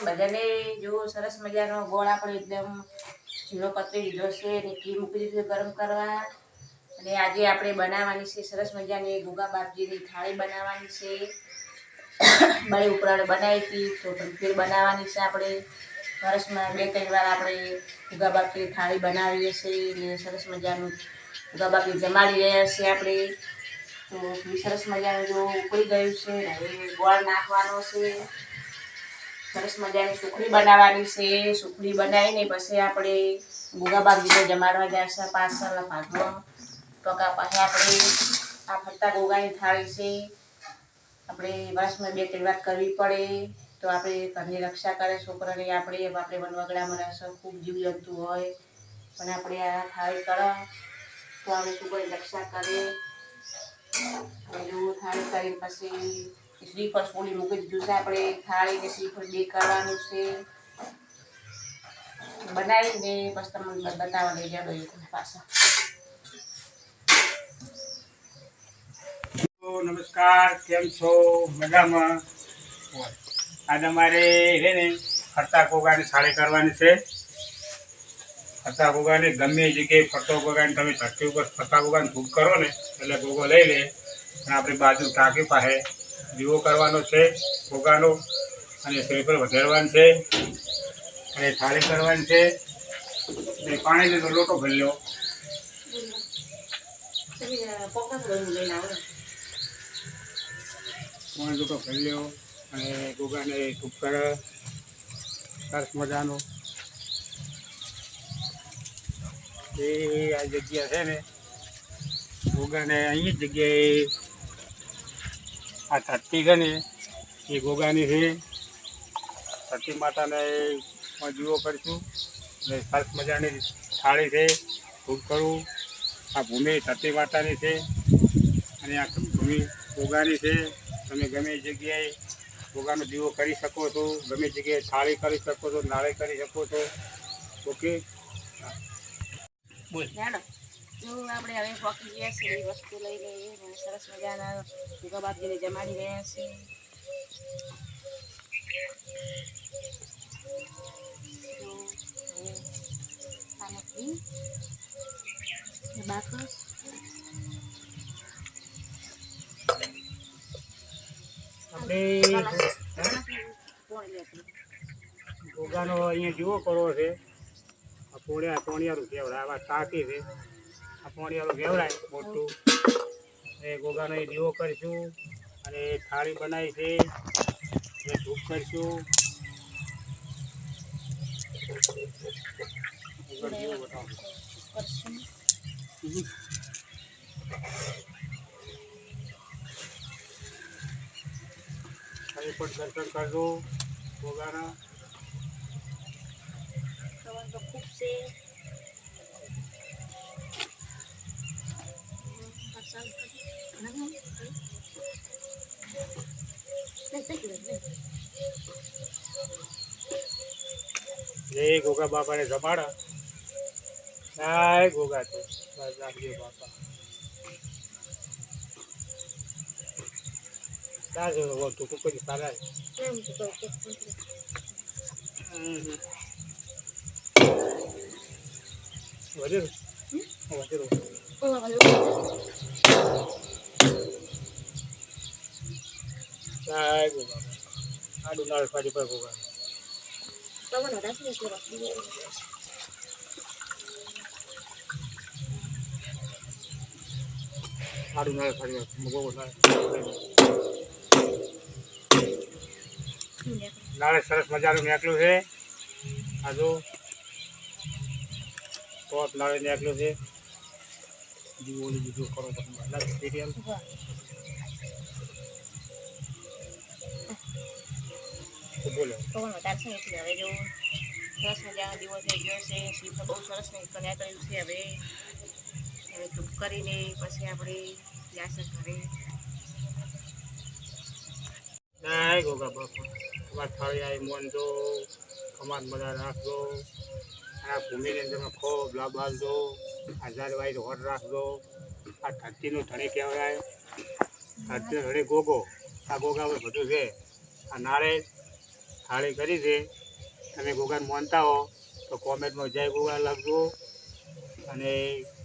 બધાને જો સરસ મજાનો ગોળ આપણે એકદમ ઝીણો પતરી દીધો છે અને ઘી મૂકી દીધું ગરમ કરવા. અને આજે આપણે બનાવવાની છે સરસ મજાની ગુગા બાપજીની થાળી બનાવવાની છે. બળી ઉપરાળે બનાવી હતી તો ફેર બનાવવાની છે આપણે. વર્ષમાં બે ત્રણ વાર આપણે ગુગા બાપજીની થાળી બનાવીએ છીએ અને સરસ મજાનું ગુગા બાપજી જમાડી રહ્યા છીએ આપણે. તો સરસ મજાનું જો ઉકળી ગયું છે હવે ગોળ નાખવાનો છે. સરસ મજાની સુખડી બનાવવાની છે. સુખડી બનાવીને પછી આપણે ભૂગા બાપજીને જમાડવા જશે પાછળના ભાગમાં. ટોકા પાસે આપણે આ ફરતા ગોગાની થાળી છે. આપણે વર્ષમાં બે ત્રણ વાર કરવી પડે. તો આપણે ઘરની રક્ષા કરે, છોકરાને આપણે આપણે વનવગડામાં રહેશે, ખૂબ જીવજંતુ હોય. પણ આપણે આ થાળી કરો. તો આપણે છોકરાની રક્ષા કરે પેલું થાળી કરીને પછી શ્રીફળ પૂરી મૂકી દીધું છે. આપણે થાળી ને શ્રીફળ કરવાનું છે. બનાવીને પછી તમને બતાવવા લઈ જાડો એક પાછા. નમસ્કાર, કેમ છો? મજામાં? આજે અમારે છે ને ફરતા કોગાની સાડી કરવાની છે. ફરતા કોગાને ગમે જગ્યાએ ફરતો કોગાને તમે ધરતી ઉપર ફરતા કોગાને ભૂક કરો ને એટલે ગોગો લઈ લે અને આપણી બાજુ ટાંકી પાસે દીવો કરવાનો છે ફોગાનો અને શ્રીફળ વધારવાનું છે, અને થાળી કરવાની છે, અને પાણી લીધો લોટો ભરી લો. પોણે લોટો ભરી લ્યો અને ગોગાને ધૂપ કરે સરસ મજાનો. એ આ જગ્યા છે ને ગોગાને અહીં જગ્યાએ આ ધરતી છે ને એ ગોગાની છે. ધરતી માતાને પણ જીવો કરીશું. અને સરસ મજાની થાળી છે ભૂલ કરું. આ ભૂમિ ધરતી માતાની છે. અને આ ભૂમિ ગોગાની છે. તમે ગમે જગ્યાએ ગોગાનો દીવો કરી શકો છો ગમે જગ્યાએ થાળી કરી શકો છો નાળે કરી શકો છો. ઓકે? બોલ. જો આપણે હવે પકી ગયા છીએ, એ વસ્તુ લઈ લઈએ અને સરસ મજાના ભૂગા બાપજીને જમાડી રહ્યા છીએ. બાકસ. આપણે ભોગાનો અહીંયા જીવો કરવો છે. પોણ્યા પોણિયા રૂપિયા આવા ટાંકી છે. આ વેવરાય મોટું. એ ગોગાનો એ દીવો કરીશું અને થાળી બનાવી છે. એ ધૂપ કરીશું. પણ દર્શન કરજો ગોગાના. જય ગોગા બાપાને જમાડા જય ગોગા તો. બસ રાખજો બાપા. ચાલજો હવે તું? તું કોઈ સારા વધેરું વધેરું જય ગોગા આડું નાળ પાડી પર ગોગા. પવન વધારે છે એટલે વસ્તુ આડું નાળ ફાડી ગોગો નાળ નાળે સરસ મજાનું નીકળ્યું છે આજુ ટોપ નાળે નીકળ્યું છે દીવોની બીજું કરો તમે પવન વધારે છે એટલે હવે જો સરસ મજાનો દીવો થઈ ગયો છે શ્રીફળ બહુ સરસ ને કર્યા છે હવે. હવે ધૂપ કરીને પછી આપણે જાશે ઘરે. ના ગોગા બાપા. તમારા થાળી આવી મોન દો કમાન બધા રાખજો. આ ભૂમિની અંદરમાં ખૂબ લાભ આપજો આઝાદ વાઈ હોટ રાખજો. આ ધરતીનું ધણી કહેવાય. ધરતીનો ધણી ગોગો. આ ગોગા બધું છે. આ નાળે થાળી કરી છે. તમે ગોગાને માનતા હો તો કોમેન્ટમાં જય ગોગા લખજો અને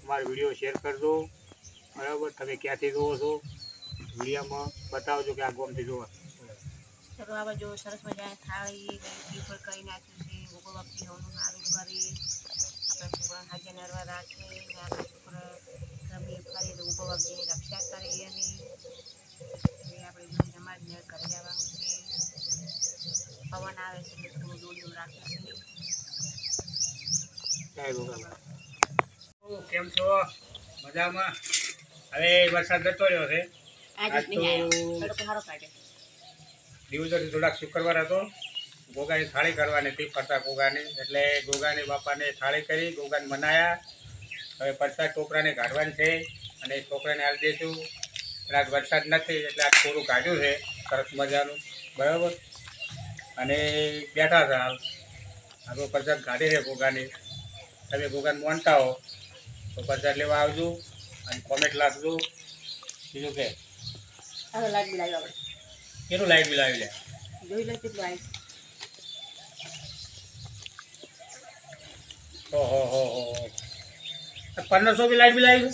મારો વીડિયો શેર કરજો. બરાબર? તમે ક્યાંથી જુઓ છો? વિડીયોમાં બતાવજો કે આ ગોમથી જુઓ ચલો આવા જો સરસ મજાની થાળી ને પર કરી નાખ્યું છે. ગોગો બાપજી હોનું સારું કરી આપણે છોકરા હાજર નરવા રાખીએ આપણા છોકરા રમીએ ફરીએ તો ગોગો બાપજીની રક્ષા આપણે સમાજને જ છે. પવન આવે છે એટલે થોડું દૂર દૂર ગોગા કેમ છો? મજામાં? હવે વરસાદ જતો રહ્યો છે. આજે થોડાક શુક્રવાર હતો. ગોગાની થાળી કરવાની હતી ફરતા ગોગાની. એટલે ગોગાની બાપાને થાળી કરી ગોગાને મનાયા. હવે પરસાદ છોકરાને કાઢવાની છે અને છોકરાને હાલ દઈશું. આજ વરસાદ નથી એટલે આજ થોડું કાઢ્યું છે. સરસ મજાનું. બરાબર? અને બેઠા હતા હાલ. આપણો પ્રસાદ કાઢે છે ગોગાની તમે ગોગાને માનતા હો. તો પ્રસાદ લેવા આવજો અને કોમેન્ટ લાગજો બીજું કે? સારો લાગ બી લાગ્યો કેટલું લાઈટ બિલ આવી લે? જોઈ લે કેટલું આવી ઓહો હો હો પંદરસો બી લાઈટ બિલ આવ્યું?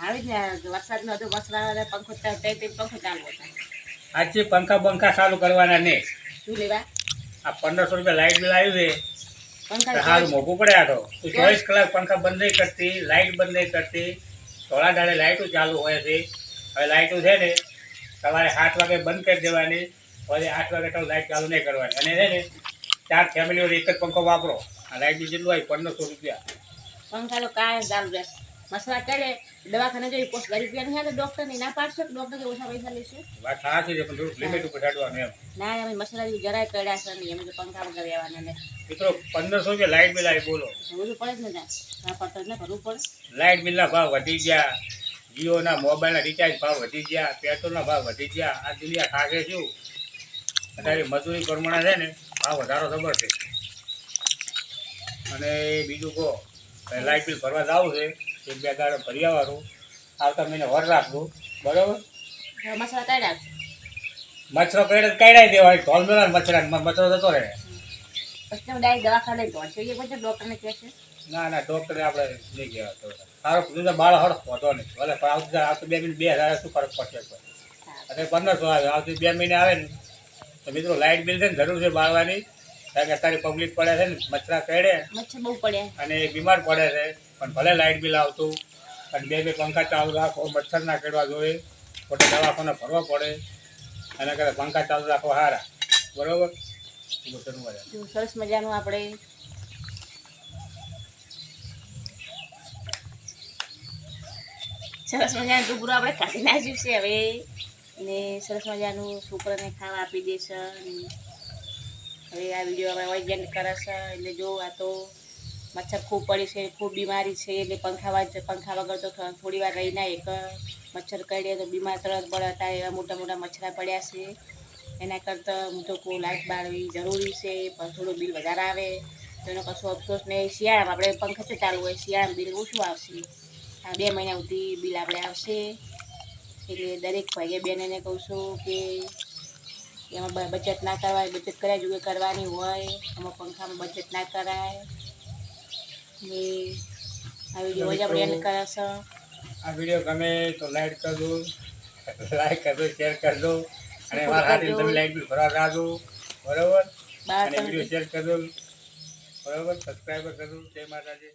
આવી જ ને વરસાદ નતો વરસાદ પંખો પંખો ચાલુ હતો. આજે પંખા બંખા ચાલુ કરવાના ને. શું લેવા? આ પંદરસો રૂપિયા લાઈટ બિલ આવ્યું છે. સારું મોંઘું પડે આ તો. તું ચોવીસ કલાક પંખા બંધ નહીં કરતી લાઇટ બંધ નહીં કરતી. થોડા દાડે લાઇટો ચાલુ હોય છે. હવે લાઇટો છે ને સવારે સાત વાગે બંધ કરી દેવાની પછી આઠ વાગે તો લાઇટ ચાલુ નહીં કરવાની. અને છે ને ચાર ફેમિલીઓ એક જ પંખો વાપરો. આ લાઈટ બિલ જેટલું હોય પંદરસો રૂપિયા. પંખા તો કાંઈ ચાલુ રહેશે. મસરા કરે દવાખાને જઈ પોસ્ટ ગરીબ રૂપિયા નહીં ડૉક્ટરની ના પાડશે ડોક્ટર કે ઓછા પૈસા લેશે? વાત સાચી છે પણ થોડું લિમિટ ઉપર એમ. ના અમે મસરા જરાય કર્યા છે નહીં અમે તો પંખા વગર રહેવાના ને મિત્રો પંદરસો રૂપિયા લાઇટ બિલ આવી બોલો. બધું પડે જ ને ના પડતો ને ભરવું પડે. લાઇટ બિલના ભાવ વધી ગયા જીઓના મોબાઈલના રિચાર્જ ભાવ વધી ગયા પેટ્રોલના ભાવ વધી ગયા આ દુનિયા ખાશે છું અત્યારે મજૂરી પ્રમાણે છે ને ભાવ વધારો ખબર છે. અને બીજું કહો લાઇટ બિલ ભરવા જવું છે. એક બે ગાડો ભરી આવવાનું. આવતા મહિને વર રાખવું બરાબર? મસરા કાઢ્યા મચ્છરો પેડે કાઢાઈ દેવાય ધોલ મેળા મચ્છરા મચ્છરો જતો રહે. પછી તમે ડાયરેક્ટ દવાખાને લઈ એ પછી ડૉક્ટરને કહે છે. ના ના ડૉક્ટરે આપણે તો. સારો બીજો બાળ હળ નહીં. ભલે પણ આવતું આવતું બે મિનિટ બે હજાર શું ફરક પડશે? કોઈ અને પંદરસો આવે આવતી બે મહિને આવે ને તો મિત્રો લાઇટ બિલ છે ને જરૂર છે બાળવાની. કારણ કે અત્યારે પબ્લિક પડે છે ને મચ્છરા કરડે મચ્છર બહુ પડે અને બીમાર પડે છે. પણ ભલે લાઇટ બિલ આવતું, પણ બે બે પંખા ચાલુ રાખો, મચ્છર ના કરવા જોઈએ, ખોટે દવાખાને ભરવા પડે, એના કરતાં પંખા ચાલુ રાખો હારા. બરોબર? સરસ મજાનું આપણે સરસ મજાનું ડુબરું આપણે કાઢી નાખ્યું છે હવે. ને સરસ મજાનું છોકરાને ખાવા આપી દેશે. હવે આ વીડિયો આપણે વૈજ્ઞાન કરે છે. એટલે જો આ તો મચ્છર ખૂબ પડી છે, ખૂબ બીમારી છે, એટલે પંખા પંખા વગર તો થોડી વાર રહીને એક, મચ્છર કરડે તો બીમાર તરત પડતા એવા મોટા મોટા મચ્છરા પડ્યા છે. એના કરતાં હું તો કહું લાઇટ બાળવી જરૂરી છે, પણ થોડું બિલ વધારે આવે. તો એનો કશો અફસોસ નહીં. શિયાળામાં આપણે પંખા તો ચાલુ હોય, શિયાળામાં બિલ ઓછું આવશે. આ બે મહિના સુધી બિલ આપણે આવશે. એટલે દરેક ભાઈએ બહેનને કહું છું કે એમાં બચત ના કરવાય બચત કર્યા જોઈએ કરવાની હોય. એમાં પંખામાં બચત ના કરાય. ને આ વીડિયો જ આપણે એન્ડ કરાશે આ વીડિયો ગમે તો લાઈક કરજો લાઈક કરજો શેર કરજો અને મારા હાથે. તમે લાઈટ બિલ ભરવા રાખજો બરોબર અને વીડિયો શેર કરજો બરોબર સબસ્ક્રાઈબર કરજો જય માતાજી.